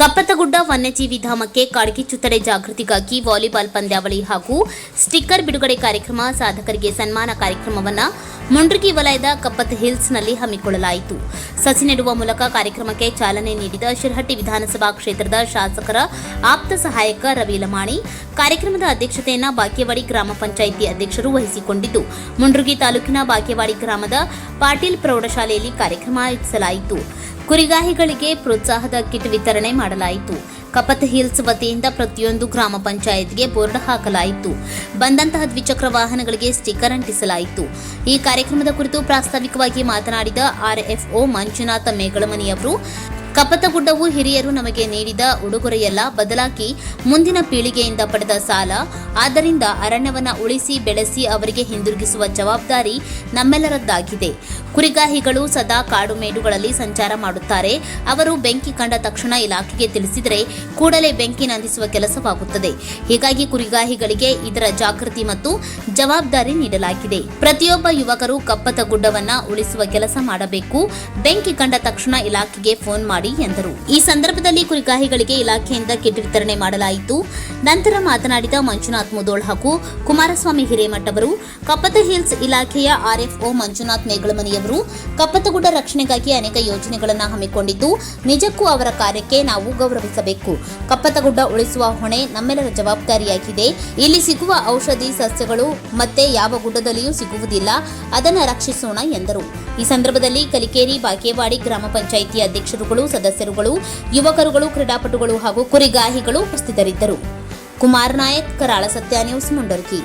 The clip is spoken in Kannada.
ಕಪ್ಪತ್ತಗುಡ್ಡ ವನ್ಯಜೀವಿ ಧಾಮಕ್ಕೆ ಕಾಡ್ಗಿಚ್ಚು ತಡೆ ಜಾಗೃತಿಗಾಗಿ ವಾಲಿಬಾಲ್ ಪಂದ್ಯಾವಳಿ ಹಾಗೂ ಸ್ಟಿಕ್ಕರ್ ಬಿಡುಗಡೆ ಕಾರ್ಯಕ್ರಮ ಸಾಧಕರಿಗೆ ಸನ್ಮಾನ ಕಾರ್ಯಕ್ರಮವನ್ನು ಮುಂಡ್ರಿಗಿ ವಲಯದ ಕಪ್ಪತ್ ಹಿಲ್ಸ್ನಲ್ಲಿ ಹಮ್ಮಿಕೊಳ್ಳಲಾಯಿತು. ಸಸಿ ನೆಡುವ ಮೂಲಕ ಕಾರ್ಯಕ್ರಮಕ್ಕೆ ಚಾಲನೆ ನೀಡಿದ ಶಿರಹಟ್ಟಿ ವಿಧಾನಸಭಾ ಕ್ಷೇತ್ರದ ಶಾಸಕರ ಆಪ್ತ ಸಹಾಯಕ ರವಿ ಲಮಾಣಿ, ಕಾರ್ಯಕ್ರಮದ ಅಧ್ಯಕ್ಷತೆಯನ್ನು ಬಾಗೇವಾಡಿ ಗ್ರಾಮ ಪಂಚಾಯಿತಿ ಅಧ್ಯಕ್ಷರು ವಹಿಸಿಕೊಂಡಿದ್ದು, ಮುಂಡ್ರಿಗಿ ತಾಲೂಕಿನ ಬಾಕೇವಾಡಿ ಗ್ರಾಮದ ಪಾಟೀಲ್ ಪ್ರೌಢಶಾಲೆಯಲ್ಲಿ ಕಾರ್ಯಕ್ರಮ ಆಯೋಜಿಸಲಾಯಿತು. ಕುರಿಗಾಹಿಗಳಿಗೆ ಪ್ರೋತ್ಸಾಹದ ಕಿಟ್ ವಿತರಣೆ ಮಾಡಲಾಯಿತು. ಕಪತ್ ಹಿಲ್ಸ್ ವತಿಯಿಂದ ಪ್ರತಿಯೊಂದು ಗ್ರಾಮ ಪಂಚಾಯತ್ಗೆ ಬೋರ್ಡ್ ಹಾಕಲಾಯಿತು. ಬಂದಂತಹ ದ್ವಿಚಕ್ರ ವಾಹನಗಳಿಗೆ ಸ್ಟಿಕ್ಕರ್ ಅಂಟಿಸಲಾಯಿತು. ಈ ಕಾರ್ಯಕ್ರಮದ ಕುರಿತು ಪ್ರಾಸ್ತಾವಿಕವಾಗಿ ಮಾತನಾಡಿದ ಆರ್ಎಫ್ಒ ಮಂಜುನಾಥ ಮೇಗಳಮನಿಯವರು ಕಪತಗುಡ್ಡವು ಹಿರಿಯರು ನಮಗೆ ನೀಡಿದ ಉಡುಗೊರೆಯಲ್ಲ, ಬದಲಾಗಿ ಮುಂದಿನ ಪೀಳಿಗೆಯಿಂದ ಪಡೆದ ಸಾಲ. ಆದ್ದರಿಂದ ಅರಣ್ಯವನ್ನು ಉಳಿಸಿ ಬೆಳೆಸಿ ಅವರಿಗೆ ಹಿಂದಿರುಗಿಸುವ ಜವಾಬ್ದಾರಿ ನಮ್ಮೆಲ್ಲರದ್ದಾಗಿದೆ. ಕುರಿಗಾಹಿಗಳು ಸದಾ ಕಾಡು ಮೇಡುಗಳಲ್ಲಿ ಸಂಚಾರ ಮಾಡುತ್ತಾರೆ. ಅವರು ಬೆಂಕಿ ಕಂಡ ತಕ್ಷಣ ಇಲಾಖೆಗೆ ತಿಳಿಸಿದರೆ ಕೂಡಲೇ ಬೆಂಕಿ ನಂದಿಸುವ ಕೆಲಸವಾಗುತ್ತದೆ. ಹೀಗಾಗಿ ಕುರಿಗಾಹಿಗಳಿಗೆ ಇದರ ಜಾಗೃತಿ ಮತ್ತು ಜವಾಬ್ದಾರಿ ನೀಡಲಾಗಿದೆ. ಪ್ರತಿಯೊಬ್ಬ ಯುವಕರು ಕಪ್ಪತ ಗುಡ್ಡವನ್ನ ಉಳಿಸುವ ಕೆಲಸ ಮಾಡಬೇಕು. ಬೆಂಕಿ ಕಂಡ ತಕ್ಷಣ ಇಲಾಖೆಗೆ ಫೋನ್ ಮಾಡಿ ಎಂದರು. ಈ ಸಂದರ್ಭದಲ್ಲಿ ಕುರಿಗಾಹಿಗಳಿಗೆ ಇಲಾಖೆಯಿಂದ ಕಿಟ್ ವಿತರಣೆ ಮಾಡಲಾಯಿತು. ನಂತರ ಮಾತನಾಡಿದ ಮಂಜುನಾಥ್ ಮುದೋಳ್ ಹಾಗೂ ಕುಮಾರಸ್ವಾಮಿ ಹಿರೇಮಠ ಅವರು ಕಪ್ಪತ ಹಿಲ್ಸ್ ಇಲಾಖೆಯ ಆರ್ಎಫ್ಒ ಮಂಜುನಾಥ್ ಮೇಗಳಮನಿಯವರು ಕಪ್ಪತಗುಡ್ಡ ರಕ್ಷಣೆಗಾಗಿ ಅನೇಕ ಯೋಜನೆಗಳನ್ನು ಹಮ್ಮಿಕೊಂಡಿದ್ದು, ನಿಜಕ್ಕೂ ಅವರ ಕಾರ್ಯಕ್ಕೆ ನಾವು ಗೌರವಿಸಬೇಕು. ಕಪ್ಪತಗುಡ್ಡ ಉಳಿಸುವ ಹೊಣೆ ನಮ್ಮೆಲ್ಲರ ಜವಾಬ್ದಾರಿಯಾಗಿದೆ. ಇಲ್ಲಿ ಸಿಗುವ ಔಷಧಿ, ಸಸ್ಯಗಳು ಮತ್ತೆ ಯಾವ ಗುಡ್ಡದಲ್ಲಿಯೂ ಸಿಗುವುದಿಲ್ಲ. ಅದನ್ನು ರಕ್ಷಿಸೋಣ ಎಂದರು. ಈ ಸಂದರ್ಭದಲ್ಲಿ ಕಲಿಕೇರಿ, ಬಾಗೇವಾಡಿ ಗ್ರಾಮ ಪಂಚಾಯಿತಿ ಅಧ್ಯಕ್ಷರುಗಳು, ಸದಸ್ಯರುಗಳು, ಯುವಕರುಗಳು, ಕ್ರೀಡಾಪಟುಗಳು ಹಾಗೂ ಕುರಿಗಾಹಿಗಳು ಉಪಸ್ಥಿತರಿದ್ದರು. ಕುಮಾರ್ ನಾಯಕ್, ಕರಾಳ ಸತ್ಯ ನ್ಯೂಸ್ ಮುಂಡರ್ಗಿ